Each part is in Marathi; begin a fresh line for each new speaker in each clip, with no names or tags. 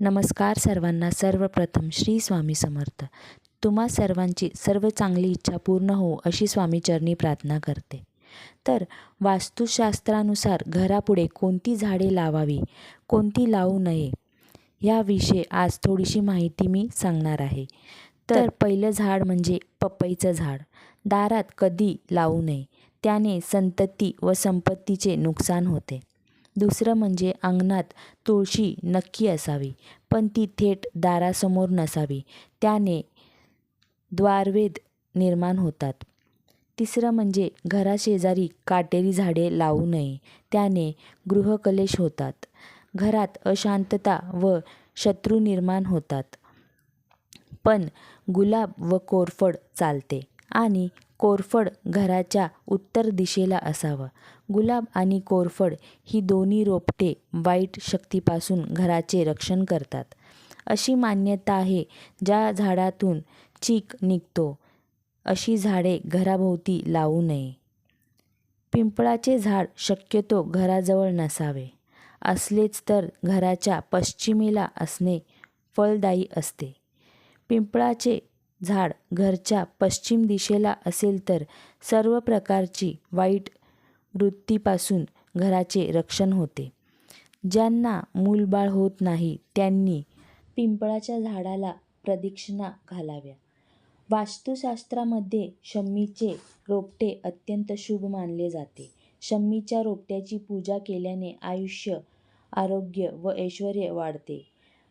नमस्कार सर्वांना. सर्वप्रथम श्री स्वामी समर्थ. तुम्हा सर्वांची सर्व चांगली इच्छा पूर्ण हो अशी स्वामीचरणी प्रार्थना करते. तर वास्तुशास्त्रानुसार घरापुढे कोणती झाडे लावावी कोणती लावू नये याविषयी आज थोडीशी माहिती मी सांगणार आहे. तर पहिलं झाड म्हणजे पपईचं झाड. दारात कधी लावू नये त्याने संतती व संपत्तीचे नुकसान होते. दुसरं म्हणजे अंगणात तुळशी नक्की असावी पण ती थेट दारासमोर नसावी. त्याने द्वारवेद निर्माण होतात. तिसरं म्हणजे घराशेजारी काटेरी झाडे लावू नये त्याने गृहकलेश होतात. घरात अशांतता व शत्रू निर्माण होतात. पण गुलाब व कोरफड चालते आणि कोरफड घराच्या उत्तर दिशेला असावं. गुलाब आणि कोरफड ही दोन्ही रोपटे वाईट शक्तीपासून घराचे रक्षण करतात. अशी मान्यता आहे ज्या झाडातून चीक निघतो. अशी झाडे घराभोवती लावू नये. पिंपळाचे झाड शक्यतो घराजवळ नसावे. असलेच तर घराच्या पश्चिमेला असणे फलदायी असते. पिंपळाचे झाड घरच्या पश्चिम दिशेला असेल तर सर्व प्रकारची वाईट वृत्तीपासून घराचे रक्षण होते. ज्यांना मूलबाळ होत नाही त्यांनी पिंपळाच्या झाडाला प्रदक्षिणा घालाव्या. वास्तुशास्त्रामध्ये शम्मीचे रोपटे अत्यंत शुभ मानले जाते. शम्मीच्या रोपट्याची पूजा केल्याने आयुष्य आरोग्य व ऐश्वर वाढते.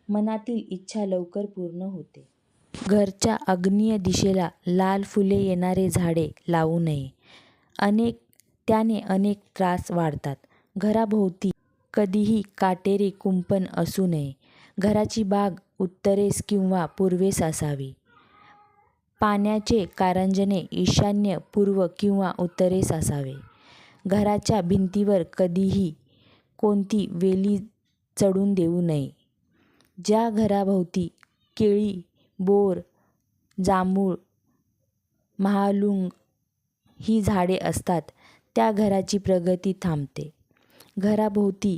मनातील इच्छा लवकर पूर्ण होते. घरच्या आग्नेय दिशेला लाल फुले येणारे झाडे लावू नये. अनेक त्याने अनेक त्रास वाढतात. घराभोवती कधीही काटेरी कुंपण असू नये. घराची बाग उत्तरेस किंवा पूर्वेस असावी. पाण्याचे कारंजने ईशान्य पूर्व किंवा उत्तरेस असावे. घराच्या भिंतीवर कधीही कोणती वेली चढून देऊ नये. ज्या घराभोवती केळी बोर जांभूळ महालुंग ही झाडे असतात. त्या घराची प्रगती थांबते. घराभोवती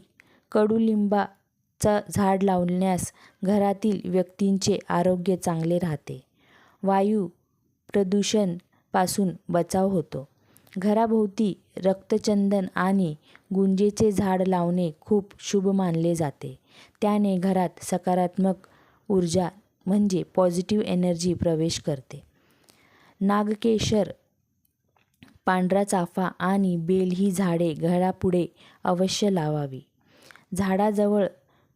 कडुलिंबाचं झाड लावण्यास घरातील व्यक्तींचे आरोग्य चांगले राहते. वायू प्रदूषणपासून बचाव होतो. घराभोवती रक्तचंदन आणि गुंजेचे झाड लावणे खूप शुभ मानले जाते. त्याने घरात सकारात्मक ऊर्जा म्हणजे पॉझिटिव्ह एनर्जी प्रवेश करते. नागकेशर पांढरा चाफा आणि बेल ही झाडे घरापुढे अवश्य लावावी. झाडाजवळ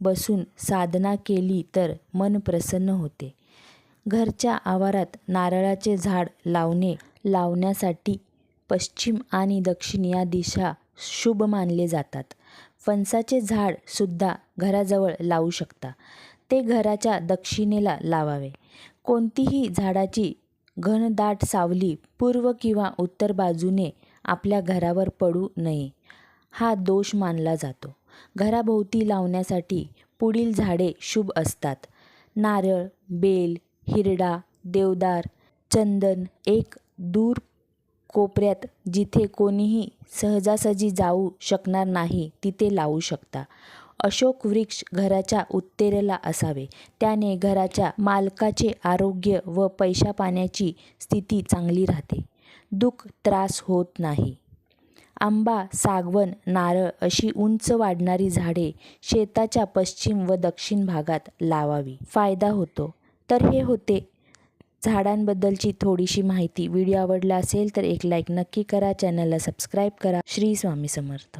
बसून साधना केली तर मन प्रसन्न होते. घरच्या आवारात नारळाचे झाड लावणे लावण्यासाठी पश्चिम आणि दक्षिण या दिशा शुभ मानले जातात. फणसाचे झाड सुद्धा घराजवळ लावू शकता. ते घराच्या दक्षिणेला लावावे. कोणतीही झाडाची घनदाट सावली पूर्व किंवा उत्तर बाजूने आपल्या घरावर पडू नये हा दोष मानला जातो. घराभोवती लावण्यासाठी पुढील झाडे शुभ असतात. नारळ बेल हिरडा देवदार चंदन एक दूर कोपऱ्यात जिथे कोणीही सहजासहजी जाऊ शकणार नाही तिथे लावू शकता. अशोक वृक्ष घराच्या उत्तरेला असावे. त्याने घराच्या मालकाचे आरोग्य व पैशा पाण्याची स्थिती चांगली राहते. दुःख त्रास होत नाही. आंबा सागवण नारळ अशी उंच वाढणारी झाडे शेताच्या पश्चिम व दक्षिण भागात लावावी. फायदा होतो. तर हे होते. झाडांबद्दलची थोडीशी माहिती. व्हिडिओ आवडला असेल तर एक लाईक नक्की करा. चॅनलला सबस्क्राईब करा. श्री स्वामी समर्थ.